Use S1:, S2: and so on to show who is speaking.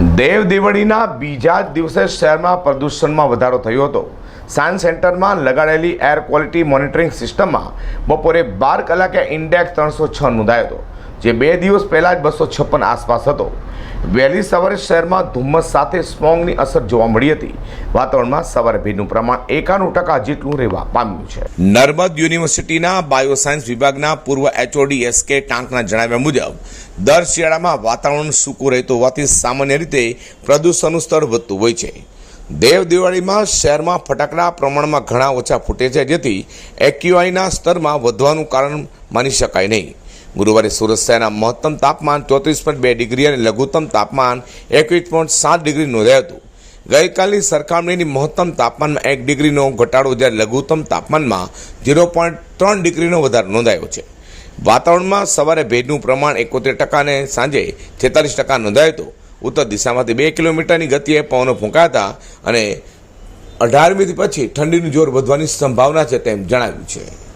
S1: દેવ દિવાળીના બીજા જ દિવસે શહેરમાં પ્રદૂષણમાં વધારો થયો હતો. સાયન્સ સેન્ટરમાં લગાડેલી એર ક્વોલિટી મોનિટરિંગ સિસ્ટમમાં બપોરે બાર કલાકે ઇન્ડેક્સ ત્રણસો છ નોંધાયો હતો, જે બે દિવસ પહેલાં જ બસો છપ્પન આસપાસ હતો. વહેલી સવારે શહેરમાં ધુમ્મસ સાથે સ્મોગની અસર જોવા મળી હતી. વાતાવરણમાં સવારે ભેજનું પ્રમાણ એકાણું ટકા જેટલું રહેવા પામ્યું છે. નર્મદ યુનિવર્સિટીના બાયોસાયન્સ વિભાગના પૂર્વ એચઓડી એસ કે ટાંકના જણાવ્યા મુજબ, દર શિયાળામાં વાતાવરણ સૂકું રહેતું હોવાથી સામાન્ય રીતે પ્રદૂષણનું સ્તર વધતું હોય છે. દેવ દિવાળીમાં શહેરમાં ફટાકડા પ્રમાણમાં ઘણા ઓછા ફૂટે છે, જેથી એક્યુઆઈના સ્તરમાં વધવાનું કારણ માની શકાય નહીં. ગુરુવારે સુરત શહેરના મહત્તમ તાપમાન ચોત્રીસ પોઈન્ટ બે ડિગ્રી અને લઘુત્તમ તાપમાન એકવીસ પોઈન્ટ સાત ડિગ્રી નોંધાયું હતું. ગઈકાલની સરખામણીની મહત્તમ તાપમાનમાં એક ડિગ્રીનો ઘટાડો, જ્યારે લઘુત્તમ તાપમાનમાં ઝીરો પોઈન્ટ ત્રણ ડિગ્રીનો વધારો નોંધાયો છે. વાતાવરણમાં સવારે ભેજનું પ્રમાણ એકોતેર ટકા અને સાંજે છેતાલીસ ટકા નોંધાયું હતું. ઉત્તર દિશામાંથી બે કિલોમીટરની ગતિએ પવનો ફૂંકાતા અને અઢારમીથી પછી ઠંડીનું જોર વધવાની સંભાવના છે તેમ જણાવ્યું છે.